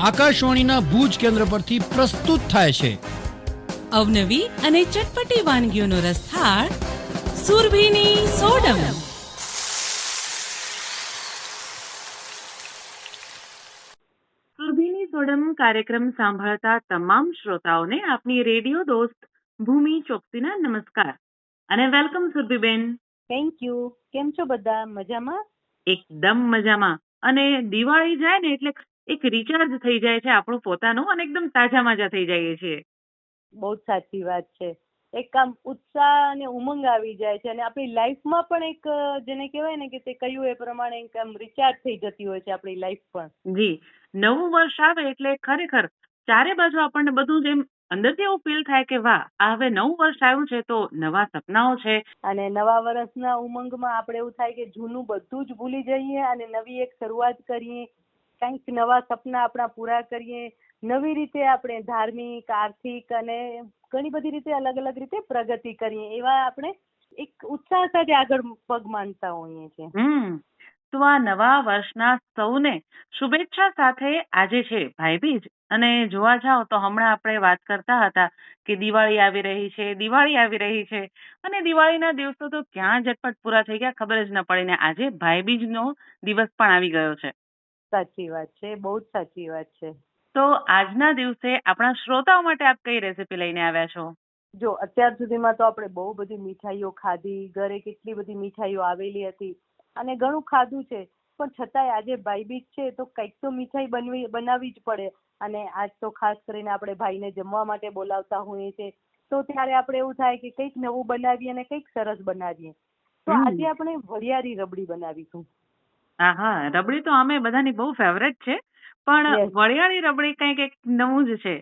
આકાશવાણીના ભુજ કેન્દ્ર પરથી પ્રસ્તુત થાય છે. અવનવી અને ચટપટી વાનગીઓનો રસથાળ સુરભીની સોડમ. સુરભીની સોડમ કાર્યક્રમ સાંભળતા તમામ શ્રોતાઓને આપની રેડિયો દોસ્ત ભૂમિ ચોકસીના નમસ્કાર અને વેલકમ સુરભીબેન. થેન્ક યુ કેમ છો બધા? મજામાં? એકદમ મજામાં. અને દિવાળી જાય ને એટલે એક રિચાર્જ થઈ જાય છે આપણું પોતાનું અને એકદમ તાજા માજા થઈ જઈએ છીએ. બહુ જ સાચી વાત છે. એક આમ ઉત્સાહ અને ઉમંગ આવી જાય છે અને આપણી લાઈફમાં પણ એક જેને કહેવાય ને કે તે કહ્યું એ પ્રમાણે એક આમ રિચાર્જ થઈ જતી હોય છે આપણી લાઈફ પણ. જી. નવું વર્ષ આવે એટલે ખરેખર ચારે બાજુ આપણને બધું જ એમ અંદરથી એવું ફીલ થાય કે વાહ આ હવે નવું વર્ષ આવ્યું છે તો નવા સપનાઓ છે. અને નવા વર્ષના ઉમંગમાં આપણે એવું થાય કે જૂનું બધું જ ભૂલી જઈએ અને નવી એક શરૂઆત કરીએ કંઈક નવા સપના આપણા પૂરા કરીએ, નવી રીતે આપણે ધાર્મિક, આર્થિક અને ઘણી બધી રીતે અલગ અલગ રીતે પ્રગતિ કરીએ, એવા આપણે એક ઉત્સાહ સાથે આગળ પગ માંડતા હોઈએ છીએ. તો આ નવા વર્ષના સૌને શુભેચ્છા સાથે આજે છે, ભાઈબીજ. અને જોવા જાઓ તો હમણાં આપણે વાત કરતા હતા કે દિવાળી આવી રહી છે, દિવાળી આવી રહી છે. અને દિવાળીના દિવસો તો ક્યાં ઝટપટ પૂરા થઈ ગયા ખબર જ ન પડી ને આજે ભાઈબીજનો દિવસ પણ આવી ગયો છે. સાચી વાત છે બહુ જ સાચી વાત છે. તો આજના દિવસે આપણા શ્રોતાઓ માટે આપ કઈ રેસીપી લઈને આવ્યા છો? જો અત્યાર સુધીમાં તો આપણે બહુ બધી મીઠાઈઓ ખાધી ઘરે કેટલી બધી મીઠાઈઓ આવેલી હતી અને ઘણું ખાધું છે. પણ છતાંય આજે ભાઈબીજ છે તો કંઈક તો મીઠાઈ બનવી બનાવવી જ પડે. અને આજ તો ખાસ કરીને આપણે ભાઈને જમવા માટે બોલાવતા હોઈએ છીએ તો ત્યારે આપણે એવું થાય કે કંઈક નવું બનાવીએ અને કંઈક સરસ બનાવીએ. તો આજે આપણે વરિયાળી રબડી બનાવીશું. હા હા રબડી તો અમે બધાની બહુ ફેવરેટ છે પણ Yes. વરિયાળી રબડી કંઈક એક નવું જ છે.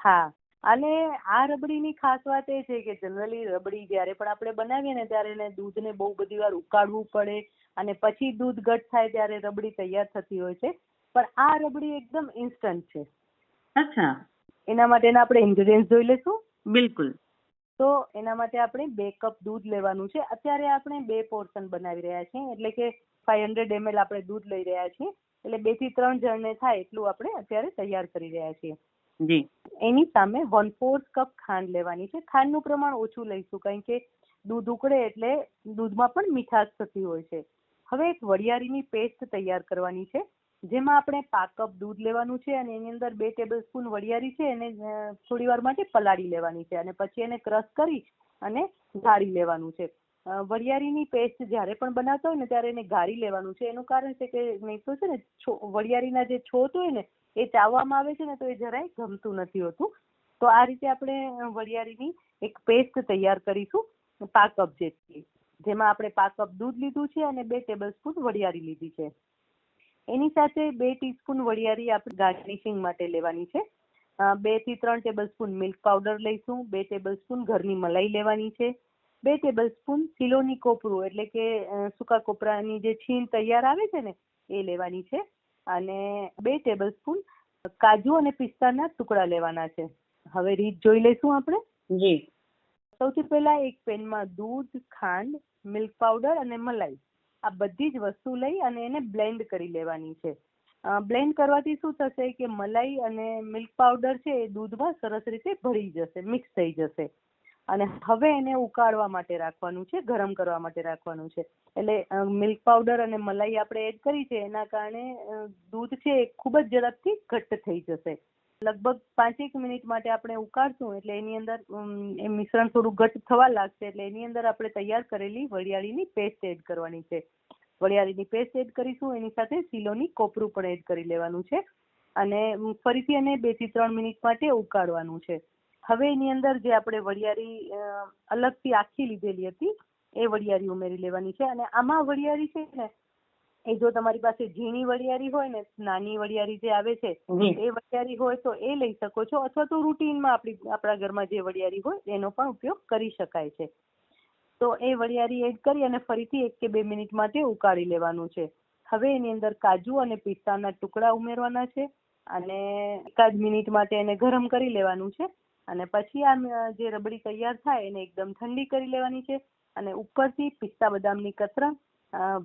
હા અને આ રબડીની ખાસ વાત એ છે કે જનરલી રબડી જ્યારે પણ આપણે બનાવીએ ને ત્યારે એને દૂધને બહુ બધી વાર ઉકાળવું પડે અને પછી દૂધ ઘટ થાય ત્યારે રબડી તૈયાર થતી હોય છે. પણ આ રબડી એકદમ ઇન્સ્ટન્ટ છે. અચ્છા. એના માટેના આપણે ઇન્ગ્રેડિયન્ટ જોઈ લઈશું. બિલકુલ. તો એના માટે આપણે બે કપ દૂધ લેવાનું છે. અત્યારે આપણે બે પોર્શન બનાવી રહ્યા છીએ. એટલે કે ફાઈવ હંડ્રેડ એમએલ આપણે દૂધ લઈ રહ્યા છીએ. એટલે બેથી ત્રણ જણને થાય એટલું આપણે અત્યારે તૈયાર કરી રહ્યા છીએ. જી. એની સામે વન ફોર્થ કપ ખાંડ લેવાની છે. ખાંડનું પ્રમાણ ઓછું લઈશું કારણ કે દૂધ ઉકળે એટલે દૂધમાં પણ મીઠાશ થતી હોય છે. હવે એક વરિયાળીની પેસ્ટ તૈયાર કરવાની છે જેમાં આપણે પાક કપ દૂધ લેવાનું છે અને એની અંદર બે ટેબલ સ્પૂન વરિયાળી છે એને થોડી વાર માટે પલાળી લેવાની છે અને પછી એને ક્રશ કરી અને ગાળી લેવાનું છે. વરિયાળીની પેસ્ટ જ્યારે પણ બનાવતા હોય ને ત્યારે એને ગાળી લેવાનું છે. એનું કારણ છે કે નહીં તો છે ને વરિયાળીના જે છોત હોય ને, એ ચાવવામાં આવે છે ને તો એ જરાય ગમતું નથી હોતું. તો આ રીતે આપણે વરિયાળીની એક પેસ્ટ તૈયાર કરીશું, પાક કપ જેટલી જેમાં આપણે પાક કપ દૂધ લીધું છે અને બે ટેબલ સ્પૂન વરિયાળી લીધી છે. એની સાથે બે ટીસ્પૂન વરિયાળી આપણે ગાર્નિશિંગ માટે લેવાની છે. બેથી ત્રણ ટેબલ સ્પૂન મિલ્ક પાવડર લઈશું, બે ટેબલ સ્પૂન ઘરની મલાઈ લેવાની છે. બે ટેબલ સ્પૂન સિલોની કોપરું એટલે કે સૂકા કોપરાની જે છીણ તૈયાર આવે છે ને એ લેવાની છે. અને બે ટેબલ સ્પૂન કાજુ અને પિસ્તાના ટુકડા લેવાના છે. હવે રીત જોઈ લઈશું આપણે. જી. સૌથી પહેલા એક પેનમાં દૂધ ખાંડ મિલ્ક પાવડર અને મલાઈ. આ બધી જ વસ્તુ લઈ અને એને બ્લેન્ડ કરી લેવાની છે. બ્લેન્ડ કરવાથી શું થશે કે મલાઈ અને મિલ્ક પાવડર છે એ દૂધમાં સરસ રીતે ભળી જશે મિક્સ થઈ જશે. અને હવે એને ઉકાળવા માટે રાખવાનું છે, ગરમ કરવા માટે રાખવાનું છે. એટલે મિલ્ક પાવડર અને મલાઈ આપણે એડ કરી છે, એના કારણે દૂધ છે એ ખૂબ જ ઝડપથી ઘટ્ટ થઈ જશે. લગભગ પાંચેક મિનિટ માટે આપણે ઉકાળશું, એટલે એની અંદર એ મિશ્રણ થોડું ઘટ્ટ થવા લાગશે, એટલે એની અંદર આપણે તૈયાર કરેલી વરિયાળીની પેસ્ટ એડ કરવાની છે. વરિયાળીની પેસ્ટ એડ કરીશું, એની સાથે સિલોની કોપરું પણ એડ કરી લેવાનું છે. અને ફરીથી એને બેથી ત્રણ મિનિટ માટે ઉકાળવાનું છે. હવે એની અંદર જે આપણે વરિયાળી અલગથી આખી લીધેલી હતી એ વરિયાળી ઉમેરી લેવાની છે. અને આમાં વરિયાળી છે ને એ જો તમારી પાસે ઝીણી વરિયાળી હોય ને નાની વરિયાળી જે આવે છે એ વરિયાળી હોય તો એ લઈ શકો છો. અથવા તો રૂટીનમાં આપણી આપણા ઘરમાં જે વરિયાળી હોય એનો પણ ઉપયોગ કરી શકાય છે. તો એ વરિયાળી એડ કરી અને ફરીથી એક કે બે મિનિટ માટે ઉકાળી લેવાનું છે. હવે એની અંદર કાજુ અને પિસ્તાના ટુકડા ઉમેરવાના છે. અને એકાદ મિનિટ માટે એને ગરમ કરી લેવાનું છે. અને પછી આ જે રબડી તૈયાર થાય એને એકદમ ઠંડી કરી લેવાની છે અને ઉપરથી પિસ્તા બદામની કતરણ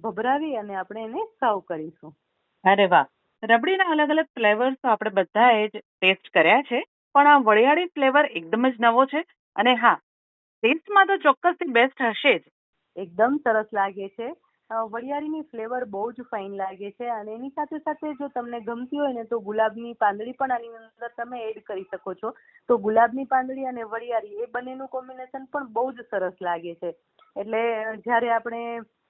ભભરાવી અને આપણે એને સર્વ કરીશું. અરે વાહ! રબડીના અલગ અલગ ફ્લેવર્સ તો આપણે બધાએ જ ટેસ્ટ કર્યા છે પણ આ વરિયાળી ફ્લેવર એકદમ જ નવો છે અને હા ટેસ્ટમાં તો ચોક્કસથી બેસ્ટ હશે જ. એકદમ સરસ લાગે છે. વરિયાળીની ફ્લેવર બહુ જ ફાઇન લાગે છે અને એની સાથે સાથે જો તમને ગમતી હોય ને તો ગુલાબની પાંદડી પણ આની અંદર તમે એડ કરી શકો છો. તો ગુલાબની પાંદડી અને વરિયાળી એ બંનેનું કોમ્બિનેશન પણ બહુ જ સરસ લાગે છે. એટલે જ્યારે આપણે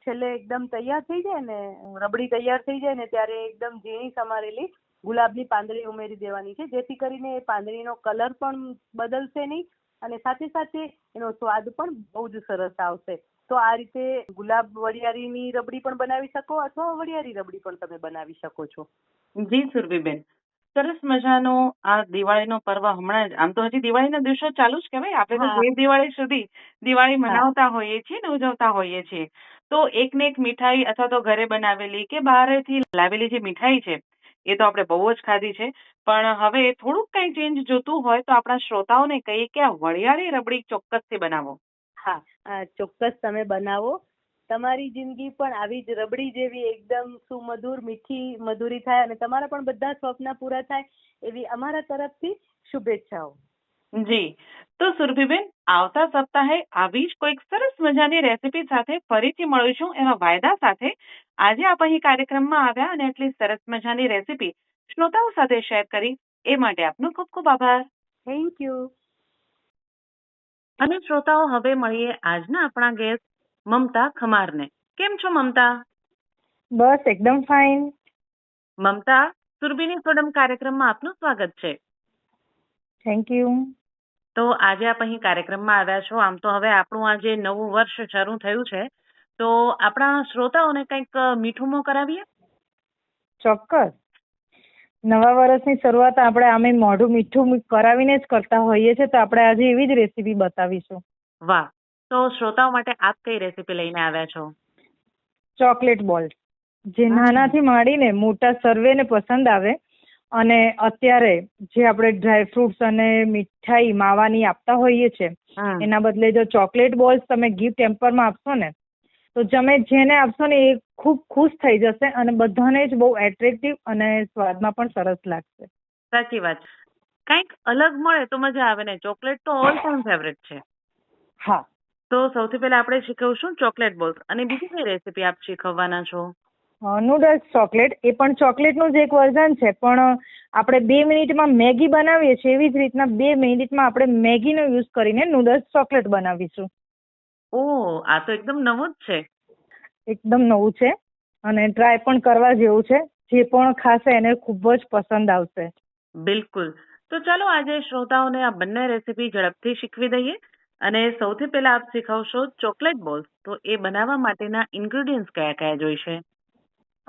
છેલ્લે એકદમ તૈયાર થઈ જાય ને, રબડી તૈયાર થઈ જાય ને ત્યારે એકદમ ઝીણી સમારેલી ગુલાબની પાંદડી ઉમેરી દેવાની છે. જેથી કરીને એ પાંદડીનો કલર પણ બદલશે નહીં અને સાથે સાથે એનો સ્વાદ પણ બહુ જ સરસ આવશે. તો આ રીતે ગુલાબ વરિયાળીની રબડી પણ બનાવી શકો અથવા વરિયાળી રબડી પણ તમે બનાવી શકો છો. જી સુરભીબેન. સરસ મજાનો આ દિવાળીનો પર્વ હમણાં જ આમ તો હજી દિવાળીના દિવસો ચાલુ જ કહેવાય આપણે તો. જે દિવાળી સુધી દિવાળી મનાવતા હોઈએ છીએ ને ઉજવતા હોઈએ છીએ તો એક ને એક મીઠાઈ અથવા તો ઘરે બનાવેલી કે બહારેથી લાવેલી જે મીઠાઈ છે એ તો આપણે બહુ જ ખાધી છે. પણ હવે થોડુંક કઈ ચેન્જ જોતું હોય તો આપણા શ્રોતાઓને કહીએ કે આ વળિયાળી રબડી ચોક્કસથી બનાવો. હા ચોક્કસ તમે બનાવો. તમારી જિંદગી પણ આવી જ રબડી જેવી એકદમ સુમધુર, મીઠી, મધુરી થાય અને તમારા પણ બધા સ્વપ્ન પૂરા થાય એવી અમારા તરફથી શુભેચ્છાઓ. જી તો સુરભીબેન આવતા સપ્તાહે આવી જ કોઈક સરસ મજાની રેસીપી સાથે ફરીથી મળીશું એવા વાયદા સાથે આજે આપ અહીં કાર્યક્રમમાં આવ્યા અને એટલી સરસ મજાની રેસીપી શ્રોતાઓ સાથે શેર કરી એ માટે આપનો ખૂબ ખૂબ આભાર થેન્ક યુ અને શ્રોતાઓ હવે મળીએ આજના આપણા ગેસ્ટ મમતા ખમારને. કેમ છો મમતા? બસ એકદમ ફાઇન મમતા સુરભીની સોડમ કાર્યક્રમમાં આપનું સ્વાગત છે. થેન્ક યુ તો આજે આપ અહીં કાર્યક્રમમાં આવ્યા છો. આમ તો હવે આપણું આજે નવું વર્ષ શરૂ થયું છે તો આપણા શ્રોતાઓને કંઈક મીઠું મોં કરાવીએ? ચોક્કસ. નવા વર્ષની શરૂઆત આપણે આમે મોઢું મીઠું કરાવીને જ કરતા હોઈએ છીએ તો આપણે આજે એવી જ રેસીપી બતાવીશું. વાહ. તો શ્રોતાઓ માટે આપ કઈ રેસીપી લઈને આવ્યા છો? ચોકલેટ બોલ. જે નાનાથી માંડીને મોટા સર્વેને પસંદ આવે અને અત્યારે જે આપણે ડ્રાયફ્રુટ્સ અને મીઠાઈ માવાની આપતા હોઈએ છીએ એના બદલે જો ચોકલેટ બોલ્સ તમે ગિફ્ટ ટેમ્પરમાં આપશો ને તો તમે જેને આપશો ને એ ખૂબ ખુશ થઈ જશે અને બધાને જ બહુ એટ્રેક્ટિવ અને સ્વાદમાં પણ સરસ લાગશે. સાચી વાત. કંઈક અલગ મળે તો મજા આવે ને. ચોકલેટ તો ઓલ ટાઈમ ફેવરેટ છે. હા. તો સૌથી પહેલા આપણે શીખવશું ચોકલેટ બોલ્સ અને બીજી કઈ રેસીપી આપ શીખવવાના છો? નૂડલ્સ ચોકલેટ એ પણ ચોકલેટનું જ એક વર્ઝન છે પણ આપણે બે મિનિટમાં મેગી બનાવીએ છીએ એવી જ રીતના બે મિનિટમાં આપણે મેગીનો યુઝ કરીને નૂડલ્સ ચોકલેટ બનાવીશું. ઓ આ તો એકદમ નવું જ છે. એકદમ નવું છે અને ટ્રાય પણ કરવા જેવું છે જે પણ ખાશે એને ખૂબ જ પસંદ આવશે. બિલકુલ. તો ચાલો આજે શ્રોતાઓને આ બંને રેસીપી ઝડપથી શીખવી દઈએ અને સૌથી પહેલા આપ શીખવશો ચોકલેટ બોલ્સ તો એ બનાવવા માટેના ઇન્ગ્રેડિયન્ટ્સ કયા કયા જોઈશે?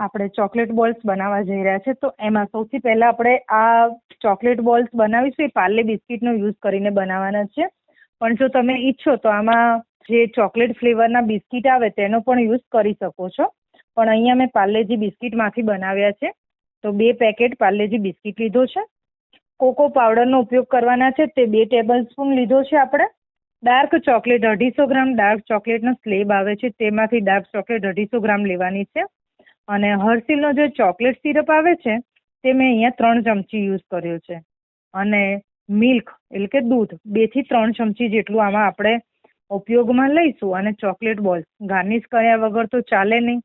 આપણે ચોકલેટ બોલ્સ બનાવવા જઈ રહ્યા છે, તો એમાં સૌથી પહેલા આપણે આ ચોકલેટ બોલ્સ બનાવીશું, એ પાર્લે બિસ્કિટનો યુઝ કરીને બનાવવાના છે. પણ જો તમે ઈચ્છો તો આમાં જે ચોકલેટ ફ્લેવરના બિસ્કિટ આવે તેનો પણ યુઝ કરી શકો છો. પણ અહીંયા મેં પાર્લેજી બિસ્કિટમાંથી બનાવ્યા છે. તો બે પેકેટ પાર્લેજી બિસ્કિટ લીધો છે. કોકો પાવડરનો ઉપયોગ કરવાના છે, તે બે ટેબલ સ્પૂન લીધો છે આપણે. ડાર્ક ચોકલેટ અઢીસો ગ્રામ, ડાર્ક ચોકલેટનો સ્લેબ આવે છે, તેમાંથી ડાર્ક ચોકલેટ અઢીસો ગ્રામ લેવાની છે. અને હર્ષિલનો જે ચોકલેટ સિરપ આવે છે તે મેં અહીંયા ત્રણ ચમચી યુઝ કર્યો છે. અને મિલ્ક એટલે કે દૂધ બેથી ત્રણ ચમચી જેટલું આમાં આપણે ઉપયોગમાં લઈશું. અને ચોકલેટ બોલ ગાર્નિશ કર્યા વગર તો ચાલે નહીં.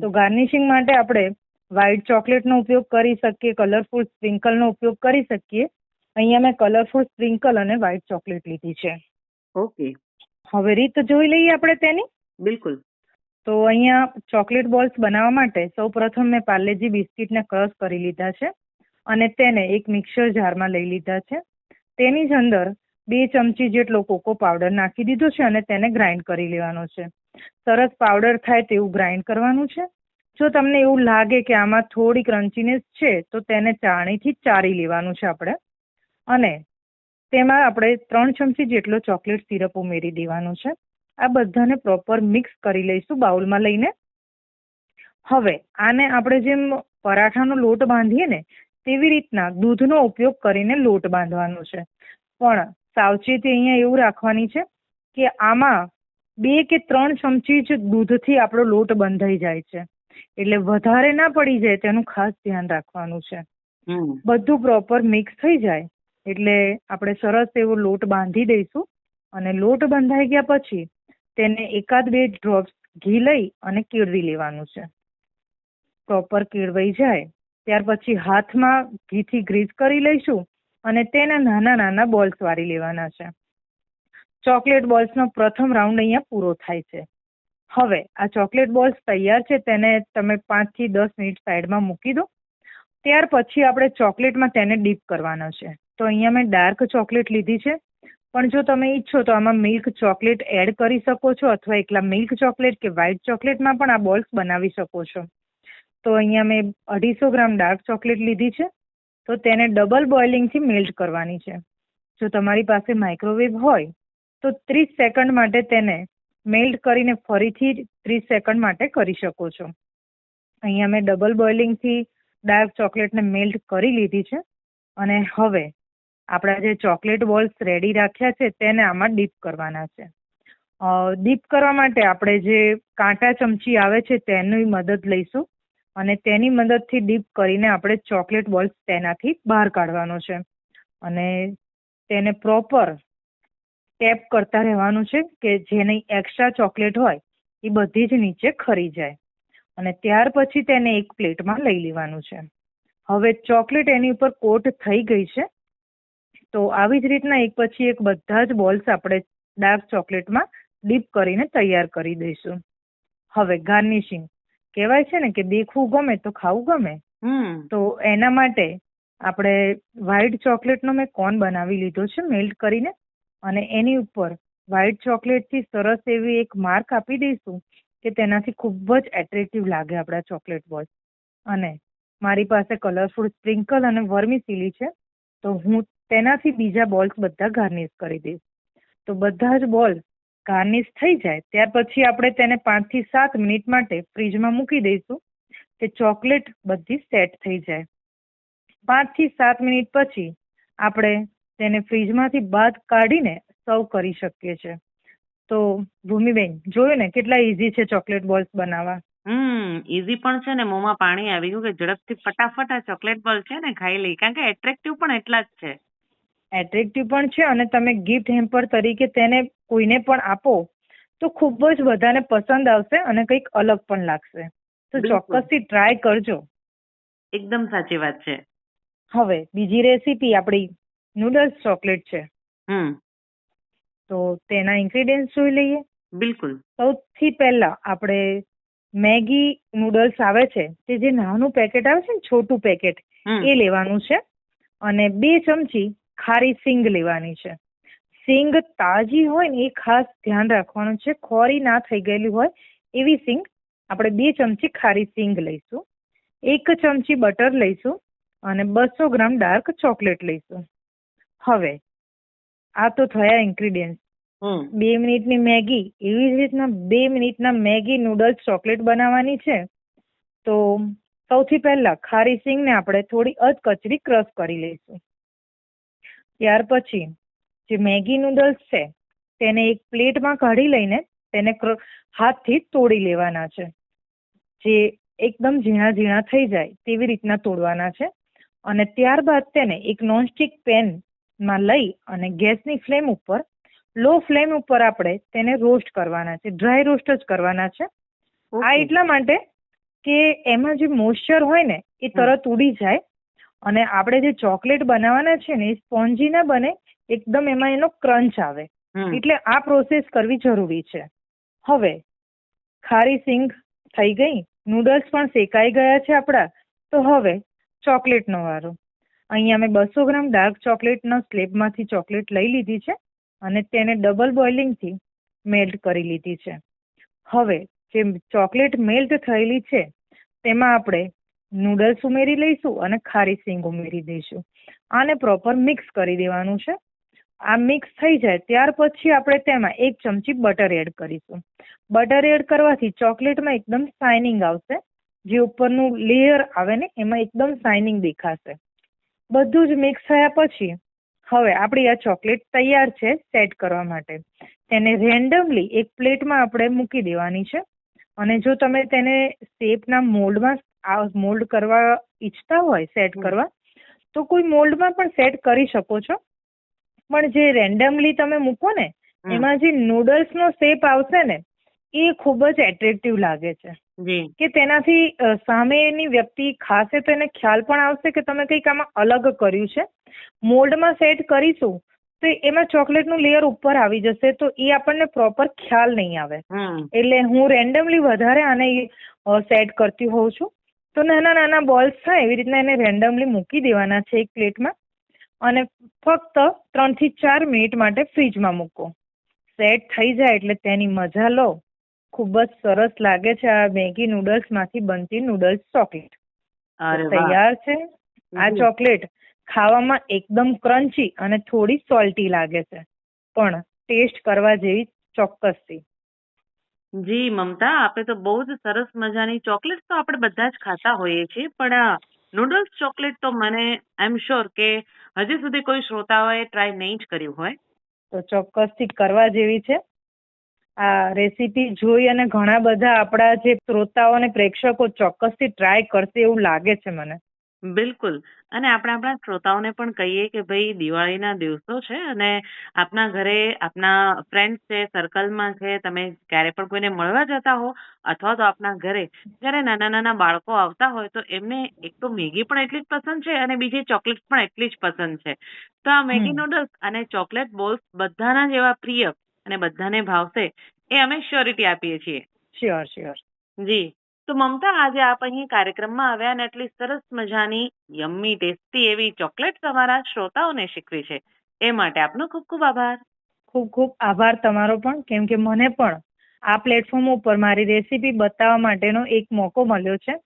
તો ગાર્નિશિંગ માટે આપણે વ્હાઇટ ચોકલેટનો ઉપયોગ કરી શકીએ કલરફુલ સ્પ્રિંકલનો ઉપયોગ કરી શકીએ. અહીંયા મેં કલરફુલ સ્પ્રિંકલ અને વ્હાઇટ ચોકલેટ લીધી છે. ઓકે. હવે રીત જોઈ લઈએ આપણે તેની? બિલકુલ. તો અહીંયા ચોકલેટ બોલ્સ બનાવવા માટે સૌ પ્રથમ મેં પાર્લેજી બિસ્કિટને ક્રશ કરી લીધા છે અને તેને એક મિક્સર જારમાં લઈ લીધા છે. તેની જ અંદર બે ચમચી જેટલો કોકો પાવડર નાખી દીધો છે અને તેને ગ્રાઇન્ડ કરી લેવાનો છે. સરસ પાવડર થાય તેવું ગ્રાઇન્ડ કરવાનું છે. જો તમને એવું લાગે કે આમાં થોડી ક્રન્ચીનેસ છે, તો તેને ચાણીથી ચારી લેવાનું છે આપણે. અને તેમાં આપણે ત્રણ ચમચી જેટલો ચોકલેટ સિરપ ઉમેરી દેવાનું છે. આ બધાને પ્રોપર મિક્સ કરી લઈશું બાઉલમાં લઈને. હવે આને આપણે જેમ પરાઠાનો લોટ બાંધીએ ને તેવી રીતના દૂધનો ઉપયોગ કરીને લોટ બાંધવાનો છે. પણ સાવચેતી અહીંયા એવું રાખવાની છે કે આમાં બે કે ત્રણ ચમચી જ દૂધથી આપણો લોટ બંધાઈ જાય છે. એટલે વધારે ના પડી જાય તેનું ખાસ ધ્યાન રાખવાનું છે. બધું પ્રોપર મિક્સ થઈ જાય એટલે આપણે સરસ એવો લોટ બાંધી દઈશું અને લોટ બંધાઈ ગયા પછી તેને એકાદ બે ડ્રોપ્સ ઘી લઈ અને કેળવી લેવાનું છે. પ્રોપર કેળવાઈ જાય, ત્યાર પછી હાથમાં ઘીથી ગ્રીસ કરી લઈશું અને તેના નાના નાના બોલ્સ વાળી લેવાના છે. ચોકલેટ બોલ્સનો પ્રથમ રાઉન્ડ અહીંયા પૂરો થાય છે. હવે આ ચોકલેટ બોલ્સ તૈયાર છે, તેને તમે પાંચથી દસ મિનિટ સાઈડમાં મૂકી દો. ત્યાર પછી આપણે ચોકલેટમાં તેને ડીપ કરવાનો છે. તો અહીંયા મેં ડાર્ક ચોકલેટ લીધી છે. પણ જો તમે ઈચ્છો તો આમાં મિલ્ક ચોકલેટ એડ કરી શકો છો અથવા એકલા મિલ્ક ચોકલેટ કે વ્હાઇટ ચોકલેટમાં પણ આ બોલ્સ બનાવી શકો છો. તો અહીંયા મેં અઢીસો ગ્રામ ડાર્ક ચોકલેટ લીધી છે. તો તેને ડબલ બોઇલિંગથી મેલ્ટ કરવાની છે. જો તમારી પાસે માઇક્રોવેવ હોય, તો ત્રીસ સેકન્ડ માટે તેને મેલ્ટ કરીને ફરીથી ત્રીસ સેકન્ડ માટે કરી શકો છો. અહીંયા મેં ડબલ બોઇલિંગથી ડાર્ક ચોકલેટને મેલ્ટ કરી લીધી છે. અને હવે આપણા જે ચોકલેટ બોલ્સ રેડી રાખ્યા છે તેને આમાં ડીપ કરવાના છે. ડીપ કરવા માટે આપણે જે કાંટા ચમચી આવે છે તેની મદદ લઈશું અને તેની મદદથી ડીપ કરીને આપણે ચોકલેટ બોલ્સ તેનાથી બહાર કાઢવાનો છે. અને તેને પ્રોપર ટેપ કરતા રહેવાનું છે કે જેની એક્સ્ટ્રા ચોકલેટ હોય એ બધી જ નીચે ખરી જાય. અને ત્યાર પછી તેને એક પ્લેટમાં લઈ લેવાનું છે. હવે ચોકલેટ એની ઉપર કોટ થઈ ગઈ છે તો આવી જ રીતના એક પછી એક બધા જ બોલ્સ આપણે ડાર્ક ચોકલેટમાં ડીપ કરીને તૈયાર કરી દઈશું. હવે ગાર્નિશિંગ. કહેવાય છે ને કે દેખવું ગમે તો ખાવું ગમે. તો એના માટે આપણે વ્હાઈટ ચોકલેટનો મેં કોન બનાવી લીધો છે મેલ્ટ કરીને. અને એની ઉપર વ્હાઈટ ચોકલેટથી સરસ એવી એક માર્ક આપી દઈશું કે તેનાથી ખૂબ જ એટ્રેક્ટિવ લાગે આપણા ચોકલેટ બોલ અને મારી પાસે કલરફુલ સ્પ્રિંકલ અને વર્મિસીલી છે. તો હું તેનાથી બીજા બોલ્સ બધા ગાર્નિશ કરી દઈશ. તો બધા જ બોલ ગાર્નિશ થઈ જાય, ત્યાર પછી આપણે તેને પાંચથી સાત મિનિટ માટે ફ્રીજમાં મૂકી દઈશું, કે ચોકલેટ બધી સેટ થઈ જાય. પાંચથી સાત મિનિટ પછી આપણે તેને ફ્રીજમાંથી બાદ કાઢીને સર્વ કરી શકીએ છીએ. તો ભૂમિબેન, જોયું ને કેટલા ઇઝી છે ચોકલેટ બોલ્સ બનાવવા? હમ ઈઝી પણ છે ને, મોંમાં પાણી આવી ગયું કે ઝડપથી ફટાફટ આ ચોકલેટ બોલ છે ને, ખાઈ લઈ કારણ કે એટ્રેક્ટિવ પણ એટલા જ છે. એટ્રેક્ટિવ પણ છે અને તમે ગિફ્ટ હેમ્પર તરીકે તેને કોઈને પણ આપો તો ખૂબ જ બધાને પસંદ આવશે અને કંઈક અલગ પણ લાગશે. તો. ચોક્કસથી ટ્રાય કરજો. એકદમ સાચી વાત છે. હવે બીજી રેસીપી આપણી નૂડલ્સ ચોકલેટ છે. હમ. તો તેના ઇન્ગ્રેડિયન્ટ્સ જોઈ લઈએ. બિલકુલ. સૌથી પહેલા આપણે મેગી નૂડલ્સ આવે છે તે જે નાનું પેકેટ આવે છે ને છોટું પેકેટ એ લેવાનું છે. અને બે ચમચી ખારી સિંગ લેવાની છે. સિંગ તાજી હોય ને એ ખાસ ધ્યાન રાખવાનું છે. ખોરી ના થઈ ગયેલી હોય એવી સિંગ આપણે બે ચમચી ખારી સિંગ લઈશું. એક ચમચી બટર લઈશું અને બસો ગ્રામ ડાર્ક ચોકલેટ લઈશું. હવે આ તો થયા ઇન્ગ્રીડિયન્ટ બે મિનિટની મેગી એવી જ રીતના બે મિનિટના મેગી નૂડલ્સ ચોકલેટ બનાવવાની છે. તો સૌથી પહેલા ખારી સિંગને આપણે થોડી અધકચરી ક્રશ કરી લઈશું. ત્યાર પછી જે મેગી નૂડલ્સ છે તેને એક પ્લેટમાં કાઢી લઈને તેને હાથથી તોડી લેવાના છે. જે એકદમ ઝીણા ઝીણા થઈ જાય તેવી રીતના તોડવાના છે અને ત્યારબાદ તેને એક નોનસ્ટિક પેનમાં લઈ અને ગેસની ફ્લેમ ઉપર લો ફ્લેમ ઉપર આપણે તેને રોસ્ટ કરવાના છે ડ્રાય રોસ્ટ જ કરવાના છે. આ એટલા માટે કે એમાં જે મોઇશ્ચર હોય ને એ તરત ઉડી જાય અને આપણે જે ચોકલેટ બનાવવાના છે ને એ સ્પોન્જી ના બને એકદમ એમાં એનો ક્રંચ આવે. એટલે આ પ્રોસેસ કરવી જરૂરી છે. હવે ખારી સિંગ થઈ ગઈ નૂડલ્સ પણ શેકાઈ ગયા છે આપણા. તો હવે ચોકલેટનો વારો. અહીંયા મેં બસો ગ્રામ ડાર્ક ચોકલેટના સ્લેબમાંથી ચોકલેટ લઈ લીધી છે અને તેને ડબલ બોઇલિંગથી મેલ્ટ કરી લીધી છે. હવે જે ચોકલેટ મેલ્ટ થયેલી છે તેમાં આપણે નૂડલ્સ ઉમેરી લઈશું અને ખારી સિંગ ઉમેરી દઈશું. આને પ્રોપર મિક્સ કરી દેવાનું છે. આ મિક્સ થઈ જાય ત્યાર પછી આપણે તેમાં એક ચમચી બટર એડ કરીશું. બટર એડ કરવાથી ચોકલેટમાં એકદમ શાઇનિંગ આવશે. જે ઉપરનું લેયર આવે ને, એમાં એકદમ શાઇનિંગ દેખાશે. બધું જ મિક્સ થયા પછી, હવે આપણી આ ચોકલેટ તૈયાર છે સેટ કરવા માટે. તેને રેન્ડમલી એક પ્લેટમાં આપણે મૂકી દેવાની છે. અને જો તમે તેને શેપના મોલ્ડમાં મોલ્ડ કરવા ઈચ્છતા હોય સેટ કરવા તો કોઈ મોલ્ડમાં પણ સેટ કરી શકો છો. પણ જે રેન્ડમલી તમે મૂકો ને એમાં જે નૂડલ્સનો શેપ આવશે ને એ ખૂબ જ એટ્રેક્ટિવ લાગે છે. કે તેનાથી સામેની વ્યક્તિ ખાસે તો એને ખ્યાલ પણ આવશે કે તમે કંઈક આમાં અલગ કર્યું છે. મોલ્ડમાં સેટ કરીશું તો એમાં ચોકલેટનું લેયર ઉપર આવી જશે તો એ આપણને પ્રોપર ખ્યાલ નહીં આવે. એટલે હું રેન્ડમલી વધારે આને સેટ કરતી હોઉં છું. તો નાના નાના બોલ્સ થાય એવી રીતના એને રેન્ડમલી મૂકી દેવાના છે એક પ્લેટમાં અને ફક્ત ત્રણથી ચાર મિનિટ માટે ફ્રીજમાં મૂકો. સેટ થઈ જાય એટલે તેની મજા લો. ખૂબ જ સરસ લાગે છે આ મેગી નૂડલ્સમાંથી બનતી નૂડલ્સ ચોકલેટ. તૈયાર છે? આ ચોકલેટ ખાવામાં એકદમ ક્રન્ચી અને થોડી સોલ્ટી લાગે છે. પણ ટેસ્ટ કરવા જેવી ચોક્કસથી. જી, મમતા આપે તો બહુ જ સરસ મજાની ચોકલેટ તો આપણે બધા જ ખાતા હોઈએ છીએ, પણ આ નૂડલ્સ ચોકલેટ તો મને આઈ એમ શ્યોર કે હજી સુધી કોઈ શ્રોતાઓએ ટ્રાય નહીં જ કર્યું હોય. તો ચોક્કસથી કરવા જેવી છે. આ રેસીપી જોઈ અને ઘણા બધા આપણા જે શ્રોતાઓ અને પ્રેક્ષકો ચોક્કસથી ટ્રાય કરશે એવું લાગે છે મને. બિલકુલ. અને આપણે આપણા શ્રોતાઓને પણ કહીએ કે ભાઈ દિવાળીના દિવસો છે અને આપના ઘરે આપના ફ્રેન્ડ્સ છે સર્કલમાં છે તમે ક્યારે પણ કોઈને મળવા જતા હો અથવા તો આપના ઘરે જ્યારે નાના નાના બાળકો આવતા હોય તો એમને એક તો મેગી પણ એટલી જ પસંદ છે અને બીજી ચોકલેટ પણ એટલી જ પસંદ છે. તો આ મેગી હમ. નૂડલ્સ અને ચોકલેટ બોલ્સ બધાના જ એવા પ્રિય અને બધાને ભાવશે એ અમે શ્યોરિટી આપીએ છીએ. Sure sure. જી. તો મમતા આજે આપ અહીં કાર્યક્રમમાં આવ્યા અને એટલી સરસ મજાની યમ્મી ટેસ્ટી એવી ચોકલેટ તમારા શ્રોતાઓને શીખવી છે. એ માટે આપનો ખૂબ ખૂબ આભાર. ખૂબ ખૂબ આભાર તમારો પણ કેમ કે મને પણ આ પ્લેટફોર્મ ઉપર મારી રેસીપી બતાવવા માટેનો એક મોકો મળ્યો છે.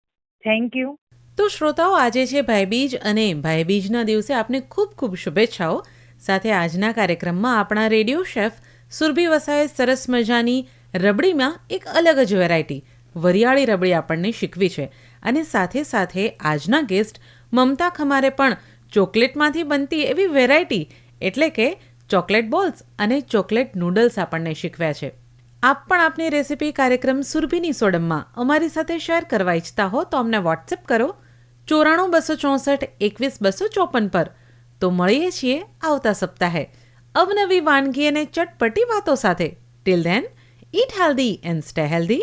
થેન્ક યુ તો શ્રોતાઓ આજે છે ભાઈબીજ અને ભાઈબીજના દિવસે આપને ખૂબ ખૂબ શુભેચ્છાઓ. સાથે આજના કાર્યક્રમમાં આપણા રેડિયો શેફ સુરભી વસાએ સરસ મજાની રબડીમાં એક અલગ જ વેરાયટી વરિયાળી રબડી આપણને શીખવી છે. અને સાથે સાથે આજના ગેસ્ટ મમતા ખમારે પણ ચોકલેટમાંથી બનતી એવી વેરાયટી એટલે કે ચોકલેટ બોલ્સ અને ચોકલેટ નૂડલ્સ આપણને શીખવ્યા છે. આપ પણ આપની રેસીપી કાર્યક્રમ સુરભીની સોડમમાં અમારી સાથે શેર કરવા ઈચ્છતા હો તો અમને વોટ્સએપ કરો. ચોરાણું બસો ચોસઠ એકવીસ બસો ચોપન પર. તો મળીએ છીએ આવતા સપ્તાહે. અવનવી વાનગી અને ચટપટી વાતો સાથે. Till then eat healthy and stay healthy